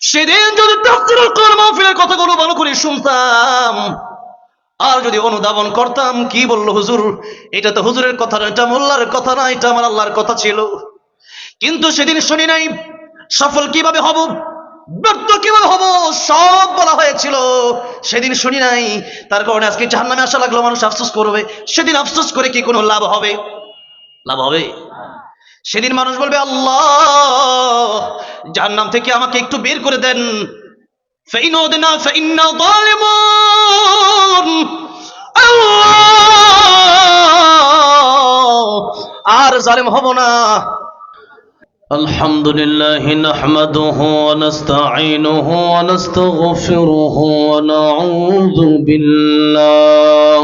সেদিন যদি কথাগুলো ভালো করে শুনতাম, আর যদি অনুধাবন করতাম, কি বলল হুজুর? এটা তো হুজুরের কথা না এটা মোল্লার কথা না এটা আমার আল্লাহর কথা ছিল। কিন্তু সেদিন শুনি নাই, সফল কীভাবে হব, ব্যর্থ কীভাবে হব, সব বলা হয়েছিল। সেদিন শুনি নাই, তার কারণে আজকে জাহান্নামে আসা লাগল, মানুষ আফসোস করবে। সেদিন আফসোস করে কি কোনো লাভ হবে? লাভ হবে? সেদিন মানুষ বলবে আল্লাহ জাহান্নাম থেকে আমাকে একটু বের করে দেন فإن عدنا فإنا ظالمون আল্লাহ! আর জালেম হব না الحمد لله نحمده ونستعينه ونستغفره ونعوذ بالله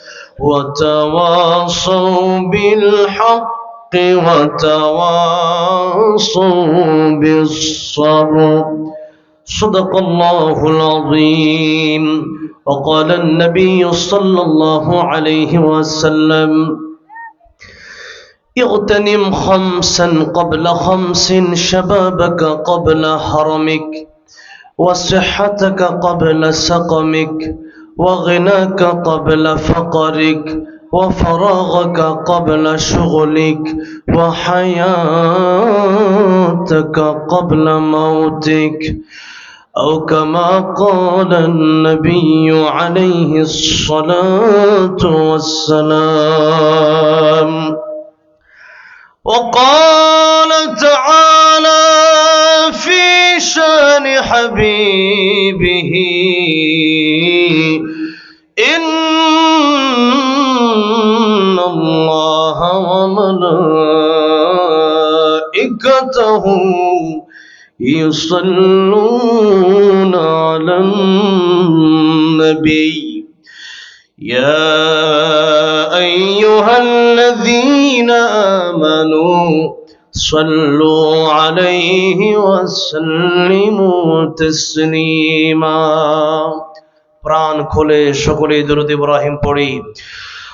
وتواصوا بالحق وتواصوا بالصبر. صدق الله العظيم. وقال النبي صلى الله عليه وسلم اغتنم خمسا قبل خمس شبابك قبل هرمك وصحتك قبل سقمك وغناك قبل فقرك وفراغك قبل شغلك وحياتك قبل موتك أو كما قال النبي عليه الصلاة والسلام وقال تعالى في شان حبيبه وملائكته يصلون على النبي يا أيها الذين آمنوا صلوا عليه وسلموا تسليما প্রাণ খুলে সকলেই দরুদ ইব্রাহিম পড়ি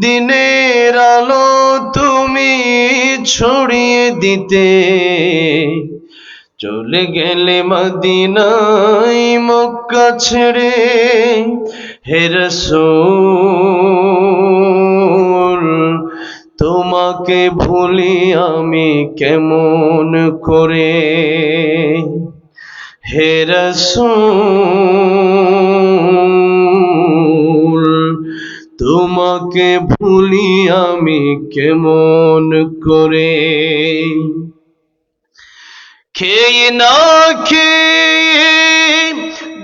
দিনের আলো তুমি ছড়িয়ে দিতে। চলে গেলে মদিনাই মক্কা ছেড়ে হে তোমাকে ভুলি আমি কেমন করে? হে রসূল তোমাকে ভুলি আমি কেমন করে? খেয়ে না খেয়ে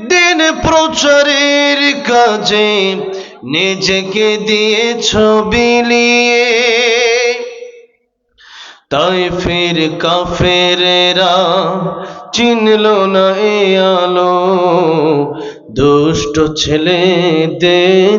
দিন প্রচারের কাজে নিজেকে দিয়েছ বিলিয়ে তাই ফির কাফেরেরা চিনল না এ আলো। দুষ্ট ছেলেদের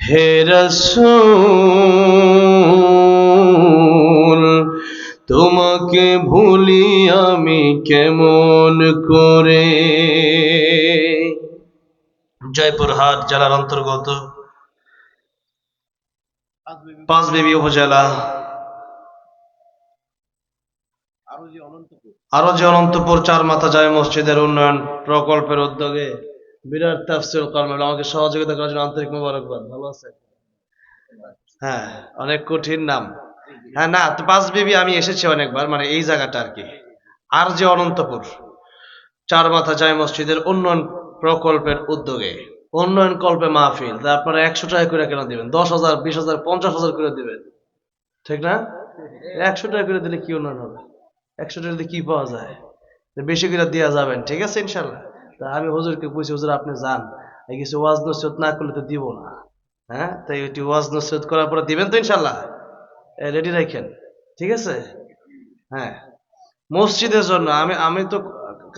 হে রসূল, তোমাকে ভুলি আমি কেমন করে? জয়পুরহাট জেলার অন্তর্গত পাঁচবিবি উপজেলা। আরও যে অনন্তপুর চার মাথা যায় মসজিদের উন্নয়ন প্রকল্পের উদ্যোগে বিরাট তাফসিল কর্মেল আমাকে সহযোগিতা করার জন্য আন্তরিক মোবারকবাদ। ভালো আছে হ্যাঁ অনেক কঠিন নাম। হ্যাঁ না পাঁচ বিবি, আমি এসেছি অনেকবার মানে এই জায়গাটা আর কি। আর যে অনন্তপুর, চার মাথা যায় মসজিদের উন্নয়ন প্রকল্পের উদ্যোগে। উন্নয়ন কল্পে মাহফিল, তা আপনারা একশো টাকা করে কেন দিবেন? দশ হাজার, বিশ হাজার, পঞ্চাশ হাজার করে দিবেন। ঠিক না? একশো টাকা করে দিলে কি উন্নয়ন হবে? একশো টাকা দিলে কি পাওয়া যায়? বেশি করে দেওয়া যাবেন ঠিক আছে, ইনশাল্লাহ। তা আমি হুজুরকে বলছি, হুজুর, আপনি যান। এই কিছু ওয়াজ নসিহত না করলে তো দিব না। হ্যাঁ? তাই ওইটি ওয়াজ নসিহত করার পরে দিবেন তো ইনশাল্লাহ রেডি রাখেন। ঠিক আছে? হ্যাঁ। মসজিদের জন্য আমি আমি তো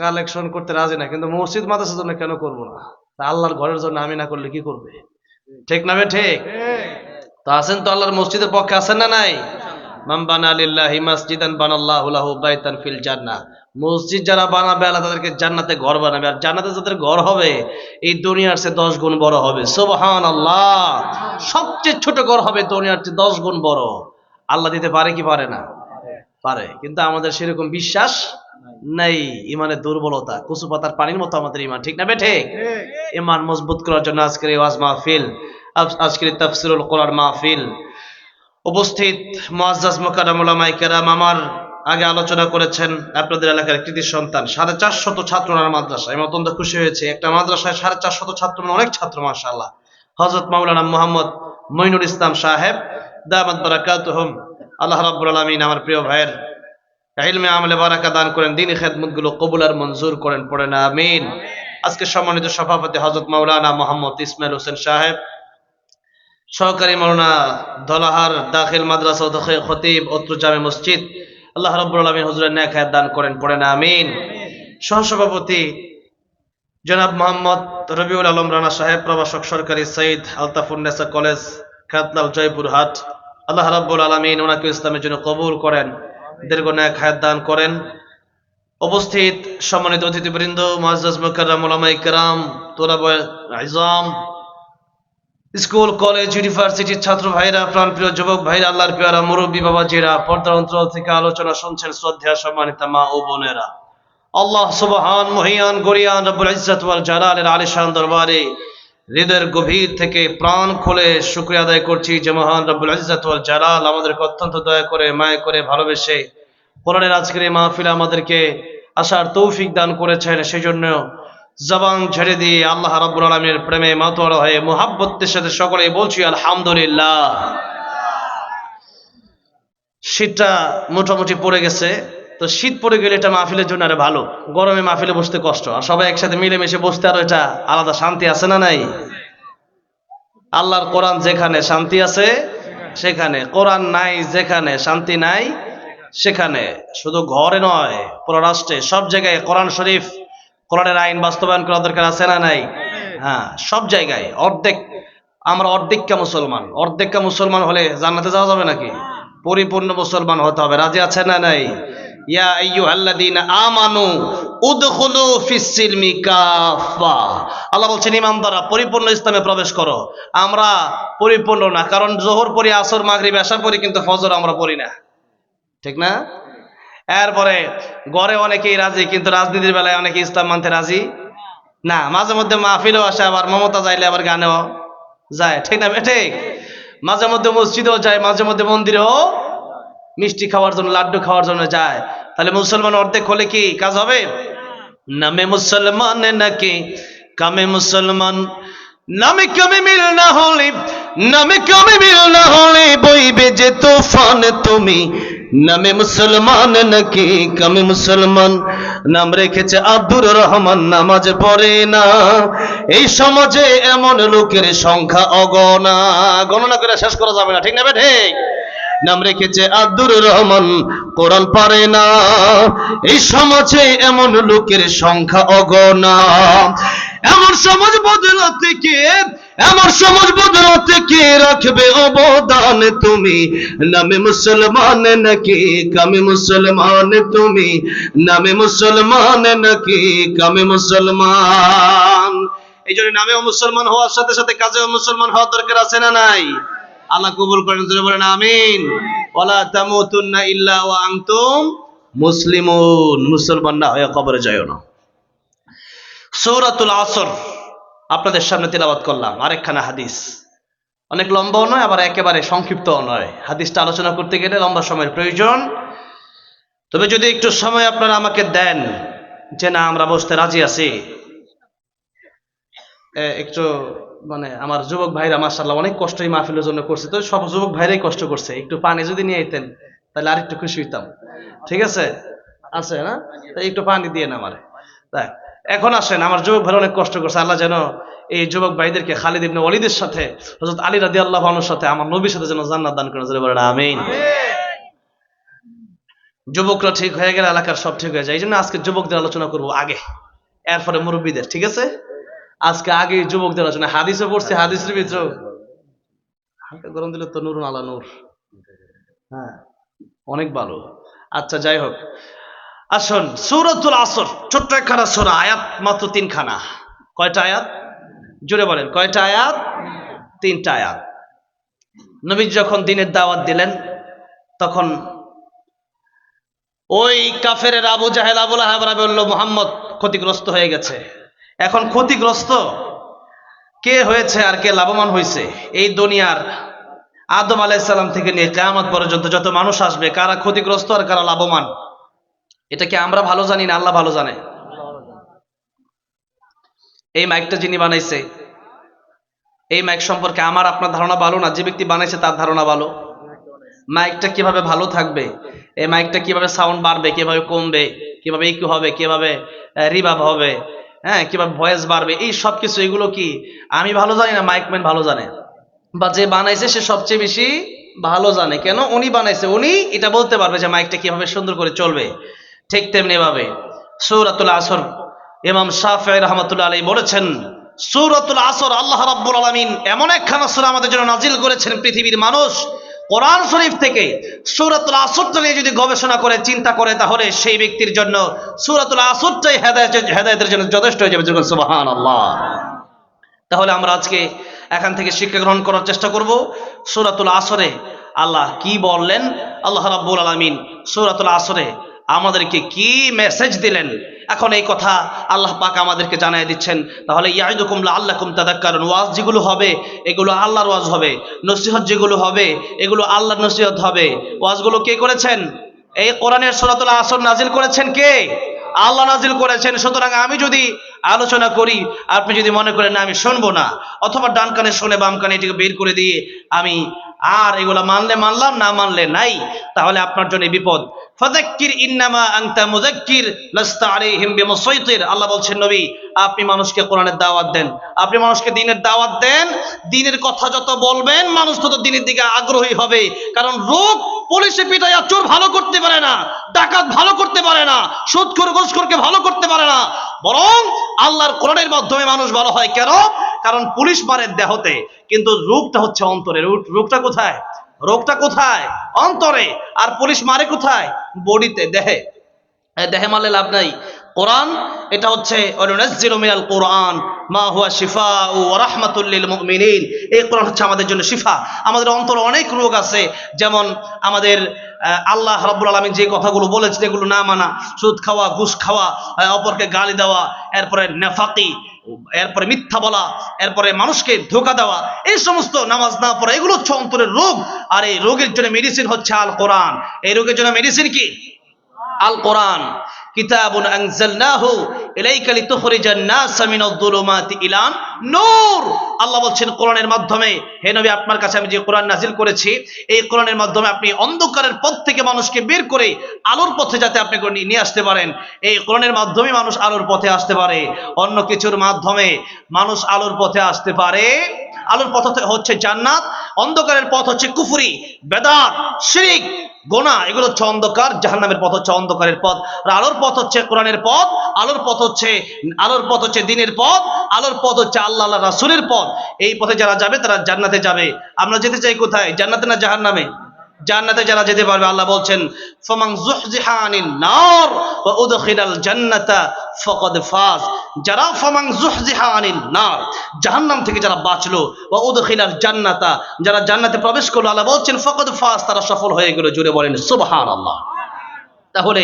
কালেকশন করতে রাজি না, কিন্তু মসজিদ মাদ্রাসার জন্য কেন করব না? তা আল্লাহর ঘরের জন্য আমি না করলে কি করবে? ঠিক না ঠিক? তো আছেন তো আল্লাহর মসজিদের পক্ষে আছেন না নাই? মান বানা লিল্লাহি মাসজিদান বানাল্লাহু লাহু বাইতান ফিল জান্নাহ। মসজিদ যারা বানাবে আল্লাহ তাদেরকে জান্নাতে ঘর বানাবে। আর জান্নাতে যাদের ঘর হবে এই দুনিয়ার চেয়ে দশ গুণ বড় হবে। সুবহান আল্লাহ সবচেয়ে ছোট ঘর হবে দুনিয়ার চেয়ে দশ গুণ বড়। আল্লাহ দিতে পারে কি পারে না? পারে। কিন্তু আমাদের সেরকম বিশ্বাস নাই। ইমানের দুর্বলতা কুসু পাতার পানির মতো আমাদের ইমান। ঠিক না বেঠে ইমান মজবুত করার জন্য আজকের এই ওয়াজ মাহফিল আজকের তাফসিরুল কোরআন মাহফিল। উপস্থিত মুআজ্জাজ মুকাররম উলামায়ে কেরাম আমার আগে আলোচনা করেছেন আপনাদের এলাকার কৃতি সন্তান, সাড়ে চারশত ছাত্র ওনার আমি অত্যন্ত খুশি হয়েছে। একটা মাদ্রাসায় সাড়ে চারশত ছাত্র মানে অনেক ছাত্র, মাশাআল্লাহ। হযরত মাওলানা মোহাম্মদ মঈনুল ইসলাম সাহেব, দামাত বারাকাতুহুম। আল্লাহ রাব্বুল আলামিন আমার প্রিয় ভাইয়ের ইলমে আমলে বারাকা দান করেন, দিনী খেদমতগুলো কবুল আর মঞ্জুর করেন, পড়েন, আমিন। আজকে সম্মানিত সভাপতি হযরত মাওলানা মোহাম্মদ ইসমাইল হোসেন সাহেব, সহকারী মাওলানা দলাহার দাখিল মাদ্রাসা খতিব অত্র জামে মসজিদ আল্লাহ রাব্বুল আলামিন হুজুরের ন্যায় দান করেন, পড়েন, আমিন। সহসভাপতি জনাব মোহাম্মদ রবিউল আলম রানা সাহেব, প্রভাষক সরকারি সঈদ আলতাফুন্নেসা কলেজ খাতলাল জয়পুরহাট আল্লাহ রাব্বুল আলামিন ওনাকে ইসলামের জন্য কবুল করেন, দীর্ঘ ন্যায় খায়াত দান করেন। উপস্থিত সম্মানিত অতিথিবৃন্দ মুআজ্জাজ মুকাররম উলামায়ে কেরাম তোলাব আইজাম স্কুল, কলেজ, ইউনিভার্সিটির ছাত্র ভাইরা, প্রাণপ্রিয় যুবক ভাইরা, আল্লাহর পেয়ারা মুরব্বী বাবাজিরা, পর্দার অঞ্চল থেকে আলোচনা শুনছেন শ্রদ্ধা সম্মানিত মা ও বোনেরা। আল্লাহ সুবহান, মহিয়ান, গরিয়ান, রব্বুল ইজ্জত ওয়াল জালালের আলিশান দরবারে হৃদয়ের গভীর থেকে প্রাণ খুলে শুকরিয়া আদায় করছি যে মহান রব্বুল ইজ্জত ওয়াল জালাল আমাদেরকে অত্যন্ত দয়া করে, মায়া করে, ভালোবেসে। কোরআনের আজকের এই মাহফিলে আমাদেরকে আসার তৌফিক দান করেছেন সেজন্য জবান ছেড়ে দিয়ে আল্লাহ রাব্বুল আলামিনের প্রেমে মাতোয়ারা হয়ে মোহাব্বতের সাথে সকলে বলছি, আলহামদুলিল্লাহ। শীতটা মোটামুটি পড়ে গেছে। তো শীত পড়ে গেলে এটা মাহফিলের জন্য আরে ভালো। গরমে মাহফিলে বসতে কষ্ট। আর সবাই একসাথে মিলেমিশে বসতে আরও এটা আলাদা শান্তি আছে না নাই? আল্লাহর কোরআন যেখানে শান্তি আছে, সেখানে। কোরআন নাই, যেখানে শান্তি নাই, সেখানে। শুধু ঘরে নয় পুরো রাষ্ট্রে সব জায়গায় কোরআন শরীফ কোরআনের আইন বাস্তবায়ন করা দরকার আছে না নাই? হ্যাঁ সব জায়গায়। অর্ধেক, আমরা অর্ধেকটা মুসলমান। অর্ধেকটা মুসলমান হলে জান্নাতে যাওয়া যাবে নাকি? পরিপূর্ণ মুসলমান হতে হবে। রাজি আছে না নাই? ইয়া পরিপূর্ণ ইসলামে প্রবেশ করো। আমরা পরিপূর্ণ না, কারণ জোহর পড়ি, আসর মাগরিব আসার পরে কিন্তু ফজর আমরা পড়ি না। ঠিক না? এরপরে গড়ে অনেকেই রাজি, কিন্তু রাজনীতির বেলায় অনেকে ইসলাম মানতে রাজি? না, মাঝে মধ্যে মাহফিলেও আসে, আবার মমতা যাইলে আবার গানেও যায়। ঠিক না ঠিক? মাঝে মধ্যে মসজিদেও যায়, মাঝে মধ্যে মন্দিরেও মিষ্টি খাওয়ার জন্য, লাড্ডু খাওয়ার জন্য যায়। তাহলে মুসলমান অর্ধেক হলে কি কাজ হবে? নামে মুসলমান নাকি কামে মুসলমান? নামে কামে মিল না হলে, নামে কামে মিল না হলে বইবে যে তুফান তুমি। নামে মুসলমান নাকি কামে মুসলমান? নাম রেখেছে আব্দুর রহমান, নামাজ পড়ে না। এই সমাজে এমন লোকের সংখ্যা অগণা। গণনা করে শেষ করা যাবে না, ঠিক না ঠিক নাম রেখেছে আব্দুর রহমান, কোরআন পারে না। এই সমাজে এমন লোকের সংখ্যা অগণা। এমন সমাজ বদলাতে কে এমন সমাজ বদলাতে কে রাখবে অবদান তুমি। নামে মুসলমান নাকি, কামে মুসলমান তুমি। নামে মুসলমান নাকি, কামে মুসলমান। এই জন্য নামেও মুসলমান হওয়ার সাথে সাথে কাজেও মুসলমান হওয়ার দরকার আছে না নাই? আল্লাহ কবুল করেন, জোরে বলেন, আমিন। ওয়ালা তামুতুন্না ইল্লা ওয়া আনতুম মুসলিমুন। মুসলমান না হয়ে কবরে যায়ও না। সূরাতুল আসর আপনাদের সামনে তেলাওয়াত করলাম, আরেকখানা হাদিস। অনেক লম্বাও নয়, আবার একেবারে সংক্ষিপ্তও নয়। হাদিসটা আলোচনা করতে গেলে লম্বা সময়ের প্রয়োজন। তবে যদি একটু সময় আপনারা আমাকে দেন, যে না, আমরা বসতে রাজি আছি। একটু মানে আমার যুবক ভাইরা মাসাল্লাহ অনেক কষ্ট এই মাহফিলের জন্য করছে। তো সব যুবক ভাইরাই কষ্ট করছে। একটু পানি যদি নিয়ে আইতেন, তাহলে আর একটু খুশি হইতাম। ঠিক আছে? আছে, না? একটু পানি দিয়ে না আমারে। দেখ এখন আসেন আমার যুবক ভাই অনেক কষ্ট করছে আল্লাহ যেন এই যুবক ভাইদেরকে খালিদ ইবনে ওয়ালিদের সাথে হযরত আলী রাদিয়াল্লাহু আনহুর সাথে আমার নবীর সাথে যেন জান্নাত দান করেন বলেন আমিন। যুবকরা ঠিক হয়ে গেলে এলাকার সব ঠিক হয়ে যায় এই জন্য আজকে যুবকদের আলোচনা করব আগে এরপরে মুরব্বীদের ঠিক আছে? আজকে আগে যুবকদের আলোচনা হাদিসও পড়ছে হাদিসের ভিতর হালকা গরম দিলে তো নুরুন আলা নূর। হ্যাঁ অনেক ভালো। আচ্ছা যাই হোক আসুন, সূরাতুল আসর, ছোট্ট একখানা সূরা, আয়াত মাত্র তিনখানা। কয়টা আয়াত? জুড়ে বলেন, কয়টা আয়াত? তিনটা আয়াত। নবী যখন দিনের দাওয়াত দিলেন, তখন ওই কাফের আবু জাহেল আবুল আহাবরা বলল, মোহাম্মদ, ক্ষতিগ্রস্ত হয়ে গেছে। এখন ক্ষতিগ্রস্ত? কে হয়েছে আর কে লাভবান হয়েছে এই দুনিয়ার আদম আলাইসাল্লাম থেকে নিয়ে কেয়ামত পর্যন্ত যত মানুষ আসবে, কারা ক্ষতিগ্রস্ত আর কারা লাভবান? এটা কি আমরা ভালো জানি না আল্লাহ ভালো জানে? এই মাইকটা যিনি বানাইছে, এই মাইক সম্পর্কে আমার আপনার ধারণা ভালো না? যে ব্যক্তি বানাইছে তার ধারণা ভালো। মাইকটা কীভাবে ভালো থাকবে? এই মাইকটা কীভাবে সাউন্ড বাড়বে? কীভাবে কমবে? কীভাবে ইকু হবে? কীভাবে রিভাব হবে? হ্যাঁ কীভাবে ভয়েস বাড়বে? এই সব কিছু এগুলো কি? আমি ভালো জানি না মাইকম্যান ভালো জানে। বা যে বানাইছে, সে সবচেয়ে বেশি ভালো জানে। কেন? উনি বানাইছে। উনি এটা বলতে পারবে যে মাইকটা কীভাবে সুন্দর করে চলবে। ঠিক তেমনি ভাবে সৌরাতুল আসর। ইমাম শাফি রহমতুল্লাহ আলী বলেছেন, সূরাতুল আসর আল্লাহ রাব্বুল আলামিন এমন একখানা সূরা আমাদের জন্য নাজিল করেছেন পৃথিবীর মানুষ। কোরআন শরীফ থেকে সূরাতুল আসরটা নিয়ে যদি গবেষণা করে, চিন্তা করে, তাহলে সেই ব্যক্তির জন্য সূরাতুল আসরটাই হেদায়েত, হেদায়েতের জন্য যথেষ্ট হয়ে যাবে। যখন সুবহানাল্লাহ। তাহলে আমরা আজকে এখান থেকে শিক্ষা গ্রহণ করার চেষ্টা করব। সূরাতুল আসরে আল্লাহ কি বললেন? আল্লাহ রাব্বুল আলামিন সূরাতুল আসরে আমাদেরকে কি মেসেজ দিলেন? এখন এই কথা আল্লাহ পাক আমাদেরকে জানাই দিচ্ছেন। তাহলে আল্লাহ আল্লাহকুম তাদাক্কারুন। ওয়াজ যেগুলো হবে, এগুলো আল্লাহর ওয়াজ হবে। নসিহত যেগুলো হবে, এগুলো আল্লাহর নসিহত হবে। ওয়াজগুলো কে করেছেন? এই কোরআনের সরাতুল্লাহ আসর নাজিল করেছেন কে? আল্লাহ নাজিল করেছেন। সুতরাং আমি যদি আলোচনা করি, আপনি যদি মনে করেন আমি শুনব না, অথবা ডান কানে শুনে বাম কানে এটিকে বের করে দিয়ে, আমি আর এগুলা মানলে মানলাম, না মানলে নাই, তাহলে আপনার জন্য বিপদ। ফাযাক্কির ইন্নামা আনতা মুযাক্কির, লাস্তা আলাইহিম বিমুসাইতির। আল্লাহ বলছেন, নবী, আপনি মানুষকে কোরআনের দাওয়াত দেন। আপনি মানুষকে দিনের দাওয়াত দেন। দিনের কথা যত বলবেন, মানুষ তত দিনের দিকে আগ্রহী হবে। কারণ রোগ পুলিশে পিটাইয়া চোর ভালো করতে পারে না, ডাকাত ভালো করতে পারে না সুদখোর ঘুষখোরকে ভালো করতে পারে না। বরং আল্লাহর কোরআনের মাধ্যমে মানুষ ভালো হয় কেন? কারণ পুলিশ মারে দেহতে, কিন্তু রোগটা হচ্ছে অন্তরে। রোগ- রোগটা কোথায়? রোগটা কোথায়? অন্তরে। আর পুলিশ মারে কোথায়? বডিতে, দেহে। দেহে মারলে লাভ নাই। কোরআন, এটা হচ্ছে কোরআন, মা হুয়া শিফাউ ওয়া রাহমাতুল লিল মুমিনিন। এই কোরআন হচ্ছে আমাদের জন্য শিফা। আমাদের অন্তরে অনেক রোগ আছে, যেমন আমাদের আল্লাহ রাব্বুল আলামিন যে কথাগুলো বলেছেন এগুলো না মানা, সুদ খাওয়া, ঘুষ খাওয়া অপরকে গালি দেওয়া, এরপরে নেফাকি, এরপরে মিথ্যা বলা, এরপরে মানুষকে ধোকা দেওয়া, এই সমস্ত নামাজ না পড়া, এগুলো হচ্ছে অন্তরের রোগ। আর এই রোগের জন্য মেডিসিন হচ্ছে আল কোরআন। এই রোগের জন্য মেডিসিন কি? আল কোরআন। কিতাবুন আনজালনাহু ইলাইকা লিতুখরিজান নাস মিনাল যুলুমাতি ইলা নূর। আল্লাহ বলছেন, কোরআনের মাধ্যমে, হে নবী, আপনার কাছে আমি যে কোরআন নাজিল করেছি, এই কোরআনের মাধ্যমে আপনি অন্ধকারের পথ থেকে মানুষকে বের করে আলোর পথে যাতে আপনি নিয়ে- আসতে পারেন। এই কোরআনের মাধ্যমে মানুষ আলোর পথে আসতে পারে। অন্য কিছুর মাধ্যমে মানুষ আলোর পথে আসতে পারে। আলোর পথ হচ্ছে জান্নাত, অন্ধকারের পথ হচ্ছে কুফুরি, বেদাত, শিরিক। গোনা, এগুলো হচ্ছে অন্ধকার, জাহান্নামের পথ হচ্ছে অন্ধকারের পথ। আর আলোর পথ হচ্ছে কোরআনের পথ, আলোর পথ হচ্ছে, আলোর পথ হচ্ছে দিনের পথ, আলোর পথ হচ্ছে আল্লাহ আল্লাহ রাসুলের পথ। এই পথে যারা যাবে, তারা জান্নাতে যাবে। আমরা যেতে চাই কোথায়? জান্নাতে না জাহান্নামে? জান্নাতে যারা যেতে পারবে, আল্লাহ বলছেন ফমাং জুহজিহানিন নার ওয়া উদখিলাল জান্নাতা ফাকাদ ফাজ। যারা ফমাং জুহজিহানিন নার জাহান্নাম থেকে যারা বাঁচলো ওয়া উদখিলাল জান্নাতা, যারা জান্নাতে প্রবেশ করল, আল্লাহ বলছেন, ফাকাদ ফাজ তারা সফল হয়ে গেল জুড়ে বলেন, সুবহানাল্লাহ। তাহলে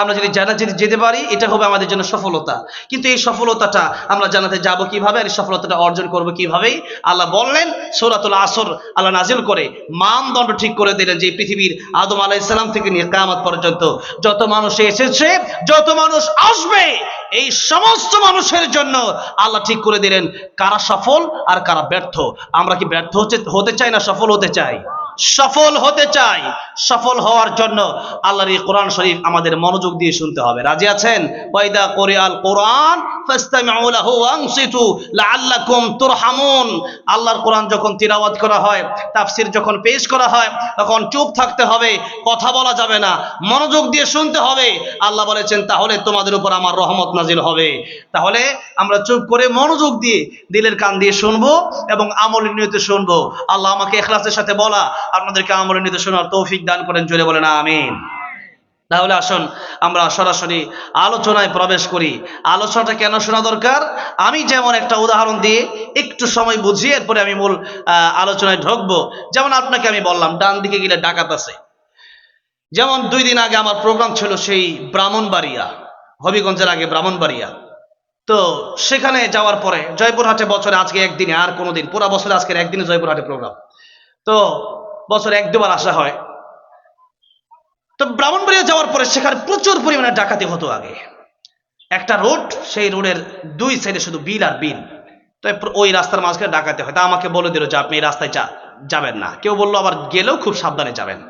আমরা যদি জান্নাতে যদি যেতে পারি, এটা হবে আমাদের জন্য সফলতা। কিন্তু এই সফলতাটা আমরা জান্নাতে যাব কীভাবে? আর এই সফলতাটা অর্জন করব কীভাবে আল্লাহ বললেন, সূরাতুল আসর, আল্লাহ নাজিল করে মানদণ্ড ঠিক করে দিলেন যে পৃথিবীর আদম আলাইহিস সালাম থেকে নিয়ে কিয়ামত পর্যন্ত যত মানুষ এসেছে, যত মানুষ আসবে, এই সমস্ত মানুষের জন্য আল্লাহ ঠিক করে দিলেন কারা সফল আর কারা ব্যর্থ। আমরা কি ব্যর্থ হতে চাই না সফল হতে চাই? সফল হতে চাই, সফল হওয়ার জন্য আল্লাহর এই কোরআন শরীফ আমাদের মনোযোগ দিয়ে শুনতে হবে। রাজি আছেন? কোরআন লাহু ওয়ানসিতু লাআল্লাকুম তুরহামুন। আল্লাহর কোরআন যখন তিলাওয়াত করা হয়, তাফসির যখন পেশ করা হয়, তখন চুপ থাকতে হবে, কথা বলা যাবে না। মনোযোগ দিয়ে শুনতে হবে। আল্লাহ বলেছেন, তাহলে তোমাদের উপর আমার রহমত নাজিল হবে। তাহলে আমরা চুপ করে মনোযোগ দিয়ে দিলের কান দিয়ে শুনব এবং আমলের নিয়তে শুনব। আল্লাহ আমাকে এখলাসের সাথে বলা আপনাদেরকে আমলের নিয়তে শোনার তৌফিক দান করেন, জোরে বলেন, আমিন। তাহলে আসুন, আমরা সরাসরি আলোচনায় প্রবেশ করি। আলোচনাটা কেন শোনা দরকার? আমি যেমন একটা উদাহরণ দিয়ে একটু সময় বুঝিয়ে এরপরে আমি মূল আলোচনায় ঢুকবো। যেমন আপনাকে আমি বললাম, ডান দিকে গেলে ডাকাত আছে। যেমন দুই দিন আগে আমার প্রোগ্রাম ছিল সেই ব্রাহ্মণবাড়িয়া, হবিগঞ্জের আগে ব্রাহ্মণবাড়িয়া। তো সেখানে যাওয়ার পরে জয়পুরহাটে বছরে আজকে একদিনে, আর কোনোদিন, পুরা বছরে আজকের একদিনে জয়পুরহাটে প্রোগ্রাম। তো বছরে এক দুবার আসা হয়। তো ব্রাহ্মণবাড়িয়া যাওয়ার পরে সেখানে প্রচুর পরিমাণে ডাকাতি হতো আগে। একটা রোড, সেই রোডের দুই সাইডে শুধু বিল আর বিল। তো ওই রাস্তার মাঝখানে ডাকাতে হয়। তা আমাকে বলে দিল যে, আপনি এই রাস্তায় যা যাবেন না। কেউ বলল, আবার গেলেও খুব সাবধানে যাবেন।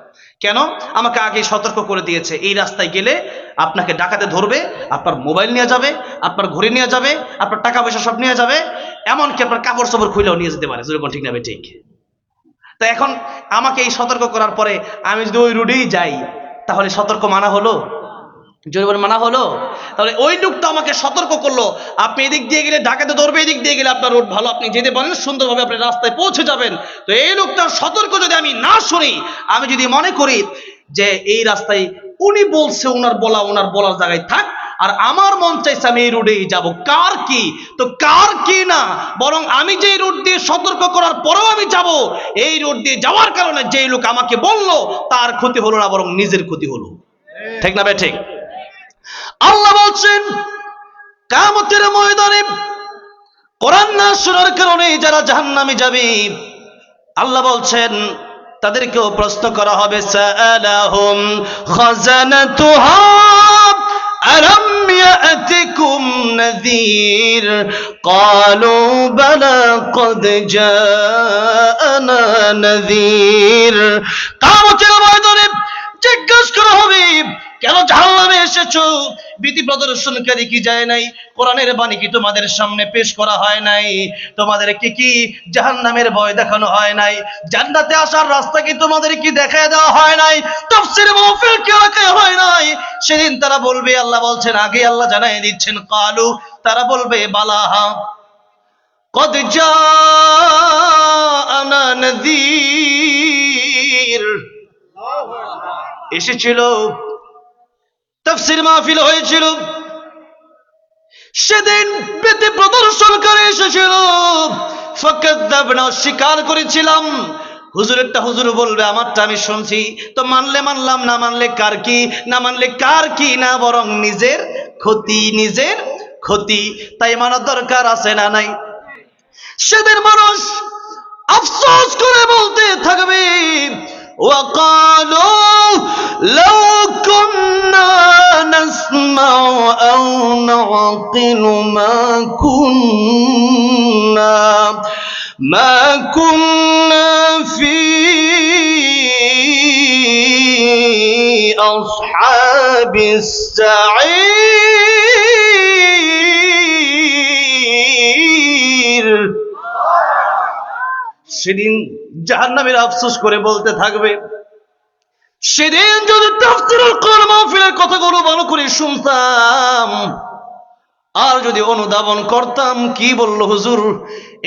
কেন? আমাকে আগে সতর্ক করে দিয়েছে, এই রাস্তায় গেলে আপনাকে ডাকাতে ধরবে, আপনার মোবাইল নিয়ে যাবে, আপনার ঘড়ি নিয়ে যাবে, আপনার টাকা পয়সা সব নিয়ে যাবে, এমনকি আপনার কাপড় সাপড় খুলেও নিয়ে যেতে পারে। যেরকম ঠিক না ঠিক। তো এখন আমাকে এই সতর্ক করার পরে আমি যদি ওই রুটেই যাই, তাহলে সতর্ক মানা হলো? জোরে বলে মানা হলো? তাহলে ওই লোকটা আমাকে সতর্ক করল। আপনি এদিক দিয়ে গেলে ঢাকাতে ধরবে এদিক দিয়ে গেলে আপনার রোড ভালো। আপনি যেতে পারেন, সুন্দরভাবে আপনি রাস্তায় পৌঁছে যাবেন। তো এই লোকটার সতর্ক যদি আমি না শুনি, আমি যদি মনে করি যে এই রাস্তায় উনি বলছে, ওনার বলা, ওনার বলার জায়গায় থাক আর আমার মন চাইছে আমি এই রুটেই যাব। কার কি? তো কার কি না? বরং আমি যে রুট দিয়ে সতর্ক করার পরেও আমি যাব। এই রুট দিয়ে যাওয়ার কারণে যেই লোক আমাকে বলল, তার ক্ষতি হলো না, বরং নিজের ক্ষতি হলো। ঠিক না ঠিক? আল্লাহ বলছেন কামতের ময়দানে কোরআন না শোনার কারণে যারা জাহান্নামে যাবে, আল্লাহ বলছেন, তাদেরকেও প্রশ্ন করা হবে সালাহুম খাজানাতুহা, আলাম يأتكم نذير قالوا بلى قد جاءنا نذير قامت المعدن جگش کرو حبیب কেন জাহান্নামে এসেছ? বিধি প্রদর্শনকারী কি যায় নাই? কোরআনের বাণী কি তোমাদের সামনে পেশ করা হয় নাই? তোমাদের কি কি জাহান্নামের ভয় দেখানো হয় নাই? জান্নাতে আসার রাস্তা কি তোমাদের কি দেখায় দেওয়া হয় নাই? তাফসীর মাহফিল কি রাখা হয় নাই? সেদিন তারা বলবে, আল্লাহ বলছেন, আগে আল্লাহ জানাই দিচ্ছেন, কালু, তারা বলবে বালাহা কদ জানা নদীর এসেছিল তাফসীর মাহফিল হয়েছিল। সেদিন পেতে প্রদর্শন করে এসেছিল। স্বীকার করেছিলাম। হুজুরেরটা হুজুর বলবে, আমারটা আমি শুনছি। তো মানলে মানলাম, না মানলে কার কি? না মানলে কার কি? না বরং নিজের ক্ষতি নিজের ক্ষতি। তাই মানার দরকার আছে না নাই? সেদিন মানুষ আফসোস করে বলতে থাকবে وقالوا لو كنا نسمع أو نعقل ما كنا ما كنا في أصحاب السعير. সেদিন জাহান্নামের আফসোস করে বলতে থাকবে, সেদিন যদি তাফসীরুল কোরআন ভালো করে শুনতাম, আর যদি অনুধাবন করতাম, কি বলল হুজুর?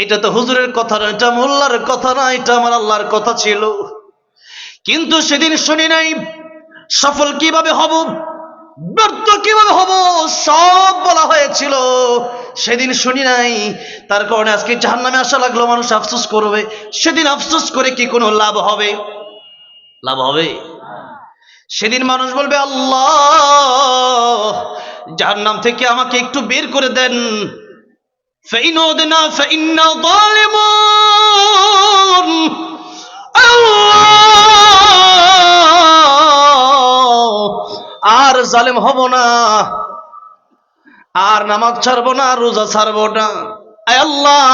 এটা তো হুজুরের কথা না এটা মোল্লার কথা না, এটা আমার আল্লাহর কথা ছিল। কিন্তু সেদিন শুনি নাই, সফল কীভাবে হব, ব্যর্থ কীভাবে হব, সব বলা হয়েছিল। সেদিন শুনি নাই। তার কারণে আজকে জাহান নামে আসা লাগল, মানুষ আফসোস করবে। সেদিন আফসোস করে কি কোনো লাভ হবে? লাভ হবে? সেদিন মানুষ বলবে, আল্লাহ জাহার নাম থেকে আমাকে একটু বের করে দেন। আর জালেম হব না। আর নামাজ ছাড়বো না রোজা ছাড়বো না আয় আল্লাহ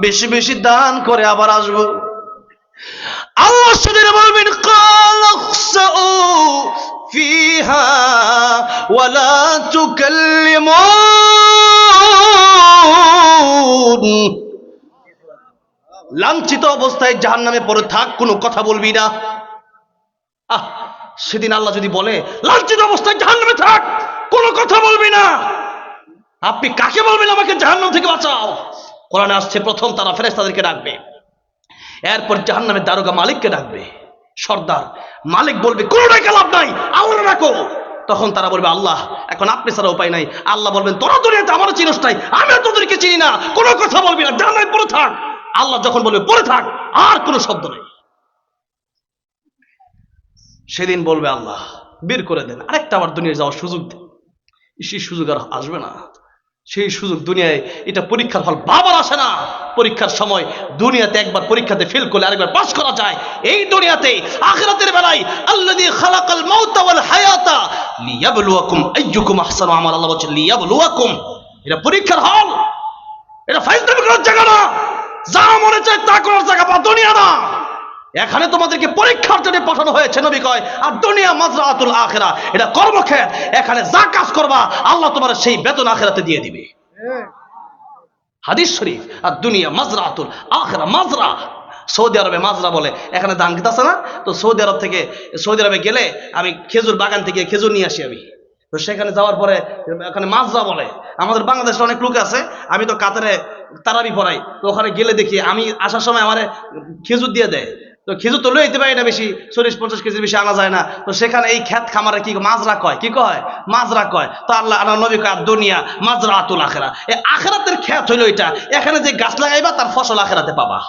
বেশি বেশি দান করে আবার আসবো আল্লাহ সেদিন বলবেন قال اخسئوا فيها ولا تكلمون লাঞ্ছিত অবস্থায় জাহান নামে পড়ে থাক কোনো কথা বলবি না আহ সেদিন আল্লাহ যদি বলে লাঞ্ছিত অবস্থায় জাহান নামে থাক কোনো কথা বলবি না আপনি কাকে বলবেন আমাকে জাহান্নাম থেকে বাঁচাও? কোরআনে আসছে, প্রথম তারা ফেরেশতাদেরকে ডাকবে। এরপর জাহান্নামের দারোগা মালিককে ডাকবে। সর্দার মালিক বলবে কোনো ডাকে লাভ নাই আল্লাহ রাখো। তখন তারা বলবে, আল্লাহ, এখন আপনি ছাড়া উপায় নাই। আল্লাহ বলবেন, তোরা দুনিয়াতে আমারও চিনস আমি তোদেরকে চিনি না। কোনো কথা বলবি না, জাহান্নামে পড়ে থাক। আল্লাহ যখন বলবে, পড়ে থাক, আর কোনো শব্দ নেই। সেদিন বলবে, আল্লাহ, বের করে দেন। আরেকটা আবার দুনিয়ায় যাওয়ার সুযোগ দেন সেই সুযোগ আর আসবে না। সেই সুযোগ দুনিয়ায় এটা পরীক্ষার ফল বাবার আসে না। পরীক্ষার সময় দুনিয়াতে একবার পরীক্ষাতে ফেল করলে আরেকবার পাস করা যায়। এই দুনিয়াতে আখিরাতের বেলায় আল্লাযী খালাকাল মাউতা ওয়াল হায়াতা লিয়াবলুয়াকুম আইয়ুকুম আহসানু আমাল। আল্লাহ বলছে লিয়াবলুয়াকুম। এটা পরীক্ষার হল। এটা ফাইজলামি করার জায়গা না। যা মনে চায় তা করার জায়গা বা দুনিয়া না। এখানে তোমাদেরকে পরীক্ষার জন্য পাঠানো হয়েছে, নবী কয়, আর দুনিয়া মাজরাতুল আখেরা। এটা কর্মক্ষেত। এখানে যা কাজ করবা, আল্লাহ তোমার সেই বেতন আখেরাতে দিয়ে দিবে। হাদিস শরীফ, আর দুনিয়া মাজরাতুল আখেরা। মাজরা সৌদি আরবে মাজরা বলে। এখানে ধান আছে না? তো সৌদি আরব থেকে, সৌদি আরবে গেলে আমি খেজুর বাগান থেকে খেজুর নিয়ে আসি আমি। তো সেখানে যাওয়ার পরে এখানে মাজরা বলে। আমাদের বাংলাদেশে অনেক লোক আছে, আমি তো কাতারে তারাবি পড়াই। তো ওখানে গেলে দেখি, আমি আসার সময় আমার খেজুর দিয়ে দেয়। তো খেজুর তো লইতে পারি না বেশি, চল্লিশ, পঞ্চাশ কেজির বেশি আনা যায় না। তো সেখানে এই খ্যাত খামারে কি মাজরা কয়? কি কয়? মাজরা কয়। তো আল্লাহ আল্লাহ নবী কয় দুনিয়া মাজরা আতুল আখেরা এই আখেরাতের খ্যাত হইল এটা। এখানে যে গাছ লাগাইবা, তার ফসল আখেরাতে পাবা।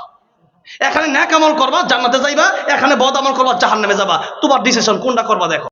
এখানে ন্যাক আমল করবা, জান্নাতে যাইবা। এখানে বদ আমল করবা, জাহান্নামে যাবা। তোমার ডিসিশন কোনটা করবা দেখো।